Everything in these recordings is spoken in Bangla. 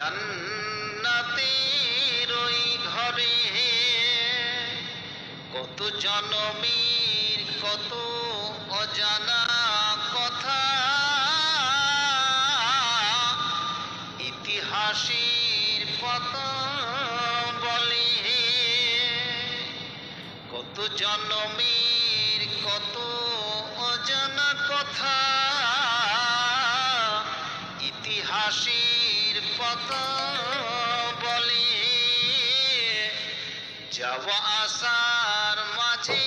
জান্নাতের ওই ঘরে কত জনমীর, কত অজানা কথা। ইতিহাসের পত বলে কত জনমীর, কত অজানা কথা। ইতিহাসের পত বলে, যাব আসার মাঝে।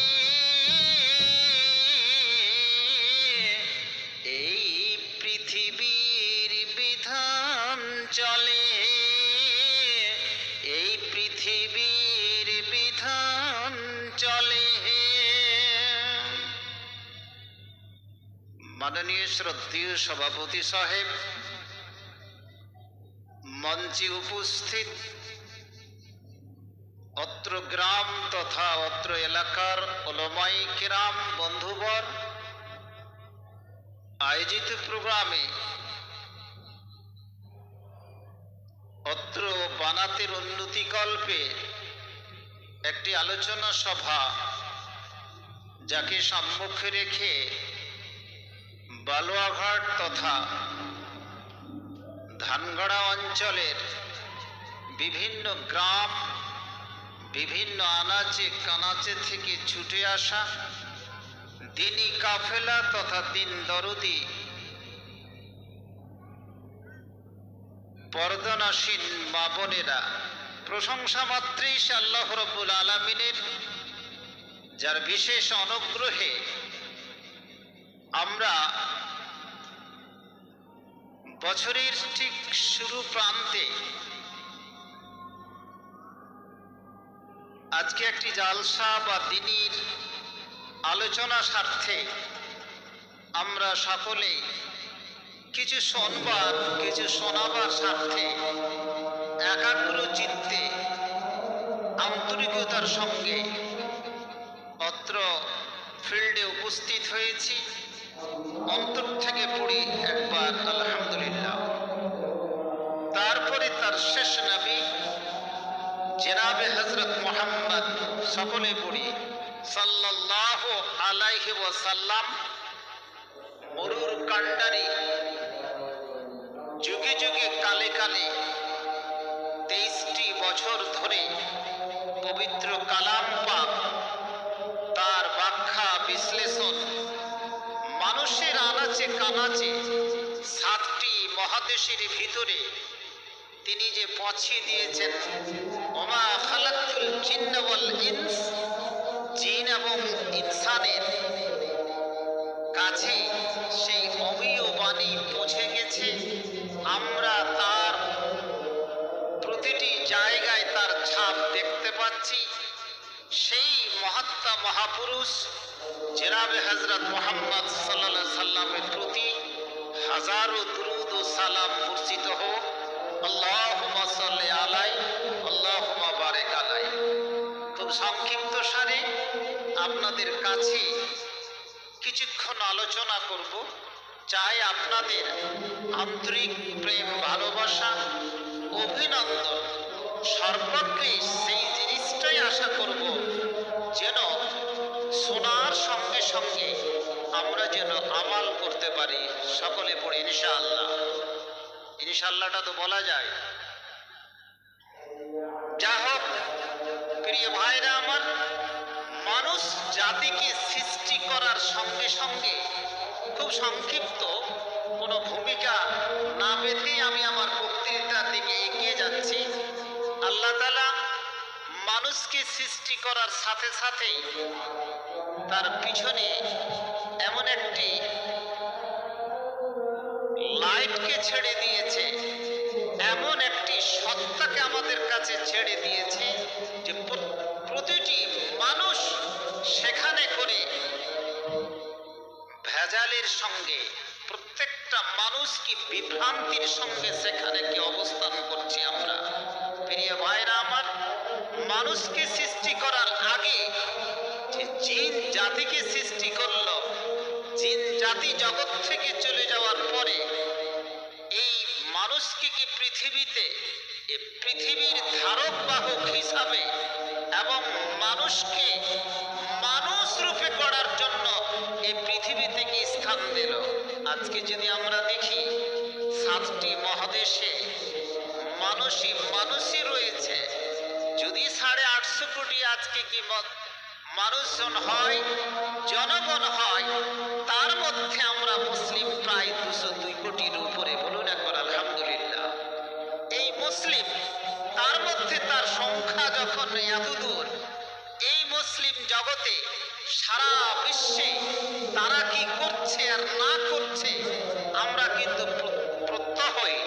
এই পৃথিবীর বিধান চলে, এই পৃথিবীর বিধান চলে। মাননীয় শ্রদ্ধেয় সভাপতি সাহেব মঞ্চে উপস্থিত অত্র গ্রাম তথা অত্র এলাকার ওলমাই কিরাম বন্ধুবর, আয়োজিত প্রোগ্রামে অত্র বানাতের উন্নতিকল্পে একটি আলোচনা সভা যাকে সম্মুখে রেখে বালুয়াঘাট তথা ধানগড়া অঞ্চলের বিভিন্ন গ্রাম, বিভিন্ন আনাচে কানাচে থেকে ছুটে আসা দিনী কাফেলা তথা দিন দরদি পর্দনাসীন মা বোনেরা, প্রশংসা মাত্রেই আল্লাহ রব্বুল আলমিনের যার বিশেষ অনুগ্রহে আমরা বছরের ঠিক শুরু প্রান্তে আজকে একটি জালসা বা দিনীর আলোচনা স্বার্থে আমরা সকলে কিছু শোনবার, কিছু শোনাবার স্বার্থে একাগ্র চিত্তে আন্তরিকতার সঙ্গে অত্র ফিল্ডে উপস্থিত হয়েছি। অন্তর থেকে পড়ি একবার আলহামদুলিল্লাহ। তারপরে তার শেষ নবী জেনাবে হজরত মোহাম্মদ সকলে পড়ি সাল্লাহ আলাইহি ওয়াসাল্লাম, মরুর কাণ্ডারি, যুগে যুগে কালে কালে তেইশটি বছর ধরে পবিত্র কালাম পাক তার ব্যাখ্যা, বিশ্লেষণ, মানুষের আনাচে কানাচে সাতটি মহাদেশের ভিতরে তিনি যে পছিয়ে দিয়েছেন, ওমা খালাকুল জিন্ন ওয়াল ইনস জিন এবং ইনসানের কাছে সেই অমীয় বাণী পৌঁছে গেছে। আমরা তার প্রতিটি জায়গায় তার ছাপ দেখতে পাচ্ছি। সেই মহাত্মা মহাপুরুষ, জেনাবে হজরত মোহাম্মদ সাল্লাহ সাল্লামের প্রতি হাজারো দুরুদ ও সালাম বর্ষিত হোক। আল্লাহ সাল্লি আলাই আল্লাহ বারেক আলাই খুব সংক্ষিপ্ত সারে আপনাদের কাছে কিছুক্ষণ আলোচনা করব। চাই আপনাদের আন্তরিক প্রেম, ভালোবাসা, অভিনন্দন, সর্বাগ্রে সেই জিনিসটাই আশা করব যেন শোনার সঙ্গে সঙ্গে আমরা যেন আমাল করতে পারি। সকলে পড়ে, ইনশাআল্লাহ। ইনশাআল্লাহটা তো বলা যায়। যা হোক, প্রিয় ভাইরা আমার, মানুষ জাতিকে সৃষ্টি করার সঙ্গে সঙ্গে খুব সংক্ষিপ্ত কোনো ভূমিকা না বেঁধেই আমি আমার বক্তৃতার দিকে এগিয়ে যাচ্ছি। আল্লাহ মানুষকে সৃষ্টি করার সাথে সাথেই তার পিছনে এমন একটি লাইটকে ছেড়ে দিয়েছে। এমন একটি সত্তাকে আমাদের কাছে ছেড়ে দিয়েছে যে প্রতিটি মানুষ সেখানে করে ভেজালের সঙ্গে, প্রত্যেকটা মানুষ কি বিভ্রান্তির সঙ্গে সেখানে কি অবস্থান করছি আমরা। প্রিয় ভাইরা আমার, মানুষকে সৃষ্টি করার আগে যে জিন জাতিকে সৃষ্টি করল, জিন জাতি জগৎ থেকে চলে যাওয়ার পরে মানুষকে কি পৃথিবী পৃথিবীতে, এ পৃথিবীর ধারক বাহক হিসাবে এবং মানুষকে মানুষ রূপে করার জন্য এই পৃথিবী থেকে স্থান দিল? আজকে যদি আমরা দেখি, সাতটি মহাদেশে মানুষই মানুষই রয়েছে। যদি সাড়ে আটশো কোটি আজকে কি মত- মানুষজন হয়, জনগণ হয়, তার মধ্যে আমরা মুসলিম প্রায় দুশো দুই কোটির উপরে। বলুন মুসলিম, তার মধ্যে তার সংখ্যা যখন এত দূর এই মুসলিম জগতে সারা বিশ্বে তারা কি করছে আর না করছে, আমরা কিন্তু প্র- প্রত্যহই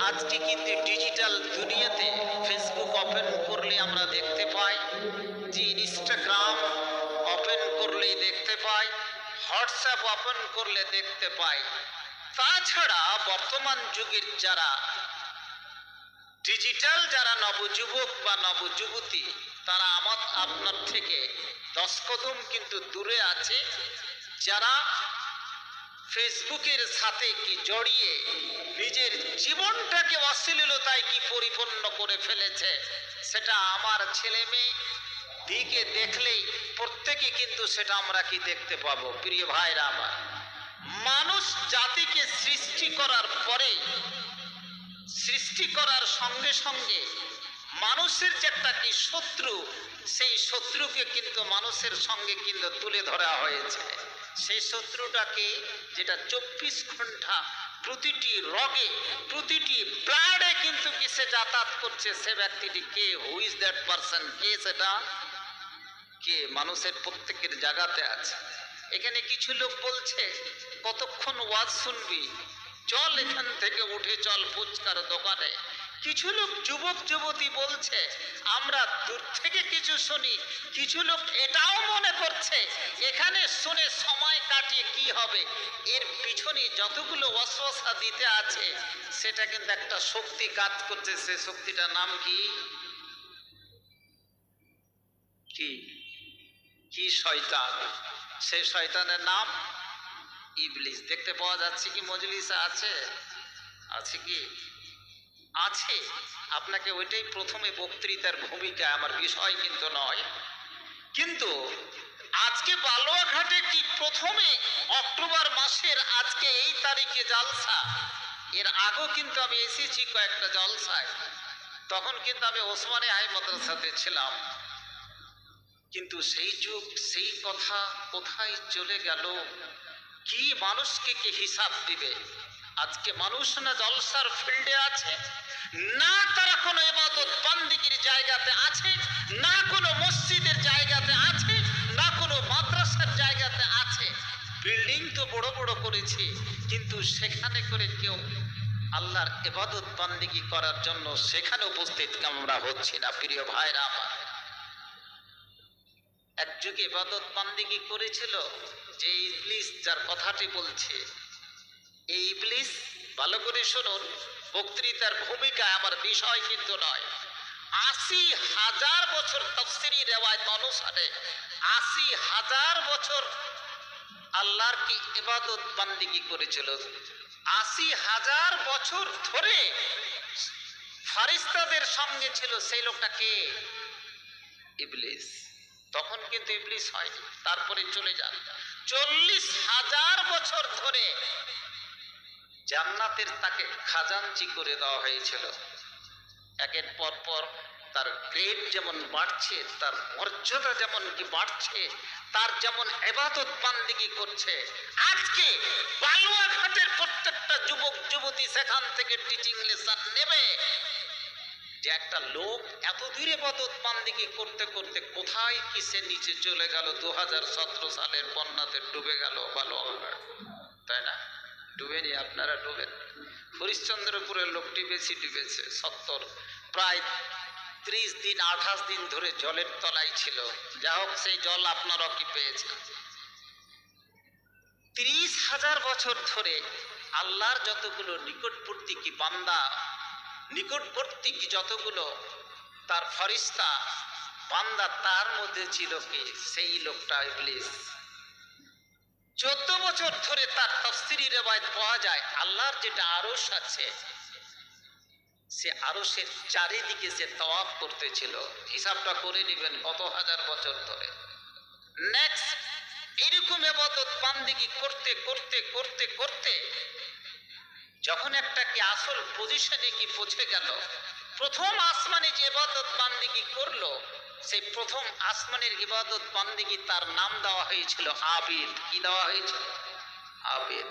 আজকে কিন্তু ডিজিটাল দুনিয়াতে ফেসবুক ওপেন করলে আমরা দেখতে পাই, যে ইনস্টাগ্রাম ওপেন করলেই দেখতে পাই, হোয়াটসঅ্যাপ ওপেন করলে দেখতে পাই। তাছাড়া বর্তমান যুগের যারা ডিজিটাল যারা নবযুবক বা নবযুবতী, তারা আমার আপনার থেকে দশ কদম কিন্তু দূরে আছে। যারা ফেসবুকের সাথে কি জড়িয়ে নিজের জীবনটাকে অশ্লীলতায় কি পরিপূর্ণ করে ফেলেছে, সেটা আমার ছেলে মেয়ে দিকে দেখলেই প্রত্যেকে কিন্তু সেটা আমরা কি দেখতে পাবো? প্রিয় ভাইরা আমার, মানুষ জাতিকে সৃষ্টি করার পরেই সৃষ্টি করার সঙ্গে সঙ্গে মানুষের যে একটা কি শত্রু, সেই শত্রুকে কিন্তু মানুষের সঙ্গে কিন্তু তুলে ধরা হয়েছে। সেই শত্রুটাকে যেটা চব্বিশ ঘণ্টা প্রতিটি রগে, প্রতিটি ব্লাডে কিন্তু কি সে যাতায়াত করছে, সে ব্যক্তিটি কে হু ইজ দ্যাট পারসন কে সেটা? কে মানুষের প্রত্যেকের জায়গাতে আছে। এখানে কিছু লোক বলছে, কতক্ষণ ওয়াজ শুনবি? চল এখান থেকে উঠে চল ফুচকার দোকানে। কিছু লোক যুবক যুবতী বলছে, আমরা দূর থেকে কিছু শুনি। কিছু লোক এটাও মনে করছে, এখানে শুনে সময় কাটিয়ে কি হবে? এর পিছনে যতগুলো অশ্বাসা দিতে আছে, সেটা কিন্তু একটা শক্তি কাজ করছে। সে শক্তিটার নাম কি? কি? শয়তান? সেই শয়তানের নাম ইবলিস। দেখতে পাওয়া যাচ্ছে কি মজলিসে আছে? আছে কি? আছে। আপনাকে ওইটাই প্রথমে বক্তৃতার ভূমিকা, আমার বিষয় কিন্তু নয়। কিন্তু আজকে বালুয়াঘাটে কি প্রথমে অক্টোবর মাসের আজকে এই তারিখে জালসা? এর আগেও কিন্তু আমি এসেছি কয়েকটা জলসায়। তখন কিন্তু আমি ওসমানে হাই মাদ্রাসাতে ছিলাম। কিন্তু সেই যুগ, সেই কথা কোথায় চলে গেল? কি মানুষকে কি হিসাব দিবে? আজকে মানুষ না জলসার ফিল্ডে আছে, না তারা কোনো এবাদত বান্দিগির জায়গাতে আছে, না কোনো মসজিদের জায়গাতে আছে, না কোনো মাদ্রাসার জায়গাতে আছে। বিল্ডিং তো বড় বড় করেছে, কিন্তু সেখানে করে কেউ আল্লাহর এবাদত বান্দিগি করার জন্য সেখানে উপস্থিত আমরা হচ্ছি না, প্রিয় ভাইরা আমার। এক যুগে ইবাদত বান্দিগি করেছিল? যে ইবলিস যার কথাটি বলছে। এই ইবলিস, ভালো করে শুনুন, বক্তৃতার ভূমিকা আমার বিষয় কিন্তু নয়। আশি হাজার বছর তফসিরি রেওয়ায়ত অনুসারে আশি হাজার বছর আল্লাহর কি ইবাদত বান্দিগি করেছিল? আশি হাজার বছর ধরে ফারিস্তাদের সঙ্গে ছিল সেই লোকটা কে? ইবলিস। তখন কিন্তু ইবলিস হয়নি তারপরে চলে যান। চল্লিশ হাজার বছর ধরে জান্নাতের তাকে খাজানচি করে দেওয়া হয়েছিল। একের পর পর তার গ্রেড যেমন বাড়ছে, তার মর্যাদা যেমন কি বাড়ছে, তার যেমন এবাদত বান্দিগি করছে, আজকে বালুয়াঘাটের প্রত্যেকটা যুবক, যুবতী সেখান থেকে টিচিং লেসন নেবে। যে একটা লোক এত দূরে বান্দিকে করতে করতে কোথায় কি সে নিচে চলে গেল দু হাজার সতেরো সালের বন্যাতে ডুবে গেল ভালো তাই না? ডুবেনি, আপনারা ডুবেন। হরিশ্চন্দ্রপুরের লোকটি বেশি ডুবেছে। সত্তর, প্রায় ত্রিশ দিন, আঠাশ দিন ধরে জলের তলায় ছিল। যা হোক, সেই জল আপনারা কি পেয়েছে ত্রিশ হাজার বছর ধরে আল্লাহর যতগুলো নিকটবর্তী কি বান্দা নিকটবর্তী যতগুলো তার ফরিস্তা, বান্দা তার মধ্যে ছিল কি? সেই লোকটা ইবলিস। চোদ্দ বছর ধরে তার তফসিরি রেবায়ত পাওয়া যায়, আল্লাহর যেটা আরস আছে, সে আরশের চারিদিকে সে তওয়াফ করতেছিল, হিসাবটা করে নেবেন কত হাজার বছর ধরে। নেক্সট এরকম এবাদত বান্দিগি করতে করতে করতে করতে যখন একটা কি আসল পজিশনে কি পৌঁছে গেল, প্রথম আসমানে যে ইবাদত বান্দিগি করল, সেই প্রথম আসমানের ইবাদত বান্দিগি তার নাম দেওয়া হয়েছিল আবিদ। কি দেওয়া হয়েছিল? আবিদ।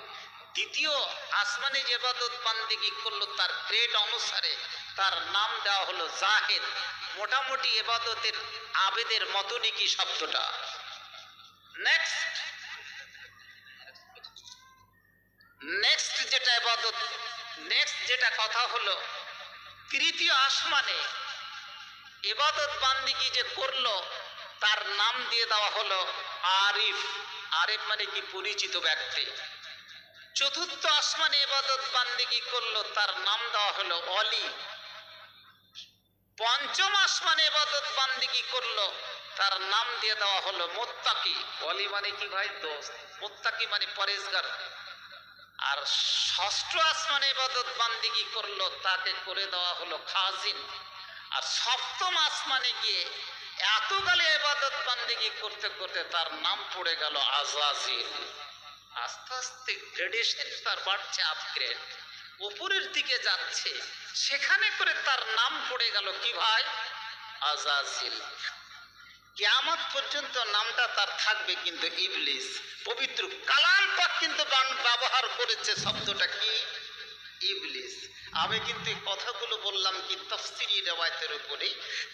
দ্বিতীয় আসমানে যে ইবাদত বান্দিগি করল তার গ্রেড অনুসারে তার নাম দেওয়া হলো জাহেদ। মোটামুটি এবাদতের আবেদের মতনই কি শব্দটা? নেক্সট নেক্সট যেটা এবাদত নেক্সট যেটা কথা হলো, তৃতীয় আসমানে এবাদত বান্দিগি যে করল, তার নাম দিয়ে দেওয়া হলো আরিফ। আরিফ মানে কি? পরিচিত ব্যক্তি। চতুর্থ আসমানে এবাদত বান্দিগি করল, তার নাম দেওয়া হলো অলি। পঞ্চম আসমানে এবাদত বান্দিগি করল, তার নাম দিয়ে দেওয়া হলো মোত্তাকি। অলি মানে কি ভাই? দোস্ত। মোত্তাকি মানে পরেশগার। আর ষষ্ঠ আসমানে ইবাদত বান্দিগি করল, তাকে করে দেওয়া হলো খাজিন। আর সপ্তম আসমানে গিয়ে এতকালে ইবাদত বান্দিগি করতে করতে তার নাম পড়ে গেল আজাজিল আস্তে আস্তে গ্রেডেশন তার বাড়ছে আপগ্রেড উপরের দিকে যাচ্ছে, সেখানে করে তার নাম পড়ে গেল কি ভাই? আজাজিল। কেয়ামত পর্যন্ত নামটা তার থাকবে কিন্তু ইবলিস। পবিত্র কালাম পাক কিন্তু ব্যবহার করেছে শব্দটা কি? ইবলিস। আমি কিন্তু এই কথাগুলো বললাম কি তফসিরি রেওয়ায়তের উপরে।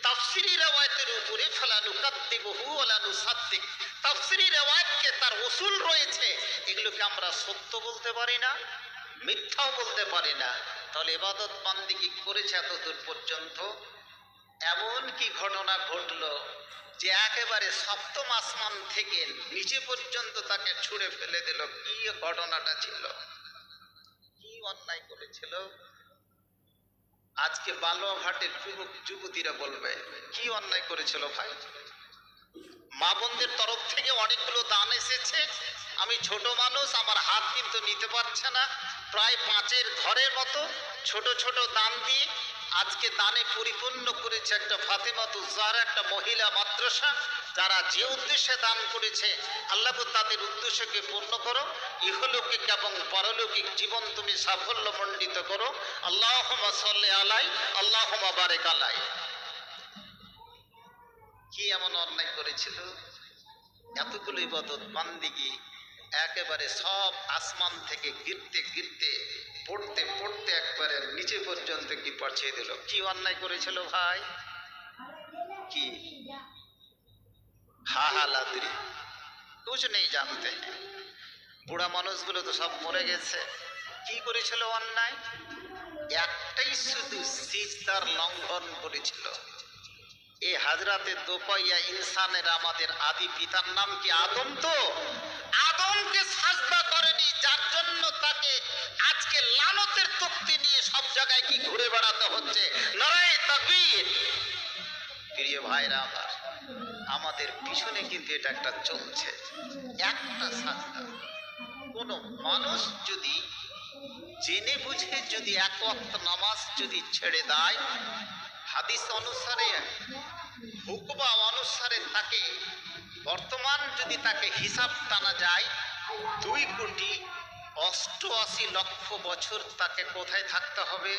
তফসিরি রেওয়ায়তের উপরে ফলানু কাদ্দিবহু ওলানু সাদ্দিক তফসিরি রেওয়ায়তকে তার উসুল রয়েছে। এগুলোকে আমরা সত্য বলতে পারি না, মিথ্যাও বলতে পারি না। তাহলে এবাদত বান্দিগি করেছে এতদূর পর্যন্ত? এমন কি ঘটনা ঘটলো যে একেবারে সপ্তম আসমান থেকে নিচে পর্যন্ত তাকে ছুঁড়ে ফেলে দিল? কি ঘটনাটা ছিল? কি অন্যায় করেছিল? আজকে বালুয়াঘাটের যুবক, যুবতীরা বলবে, কি অন্যায় করেছিল ভাই? মা বোনদের তরফ থেকে অনেকগুলো দান এসেছে। আমি ছোট মানুষ, আমার হাত কিন্তু নিতে পারছে না। প্রায় পাঁচের ঘরের মতো ছোট ছোট দান দিয়ে আজকে দানে পরিপূর্ণ করেছে একটা ফাতেমা তুজার, একটা মহিলা মাদ্রাসা, যারা যে উদ্দেশ্যে দান করেছে, আল্লাহ তাদের উদ্দেশ্যকে পূর্ণ করো, ইহলৌকিক এবং পরলৌকিক জীবন তুমি সাফল্য মণ্ডিত করো। আল্লাহ সাল্লে আলাই আল্লাহ বারেক আলাই। কি এমন অন্যায় করেছিল? এতগুলো ইবাদত, বান্দিগি, একেবারে সব আসমান থেকে গিরতে গিরতে পড়তে পড়তে একবারে নিচে পর্যন্ত কি পৌঁছে দিল। কি অন্যায় করেছিল ভাই? কি? হা হা, লাদরি। কুছ নেই জানতে। বুড়া মানুষগুলো তো সব মরে গেছে। কি করেছিল অন্যায়? একটাই শুধু সিজদার লঙ্ঘন করেছিল। এই হাজরাতে দোপাইয়া ইনসানের আমাদের আদি পিতার নাম কি আদম তো? আদমকে সাজদা করেনি, যার জন্য তাকে আজকে লানতের তক্তি নিয়ে সব জায়গায় কি ঘুরে বেড়াতে হচ্ছে? নরায় তাকবীর। প্রিয় ভাইরা আমার, আমাদের পিছনে কিন্তু এটা একটা চলছে। একটা সাজদা। কোনো মানুষ যদি জেনে বুঝে যদি এক নামাজ যদি ছেড়ে দেয় হাদিস অনুসারে, হুকবা অনুসারে তাকে, বর্তমান যদি তাকে হিসাব টানা যায়, দুই কোটি অষ্টআশি লক্ষ বছর তাকে কোথায় থাকতে হবে?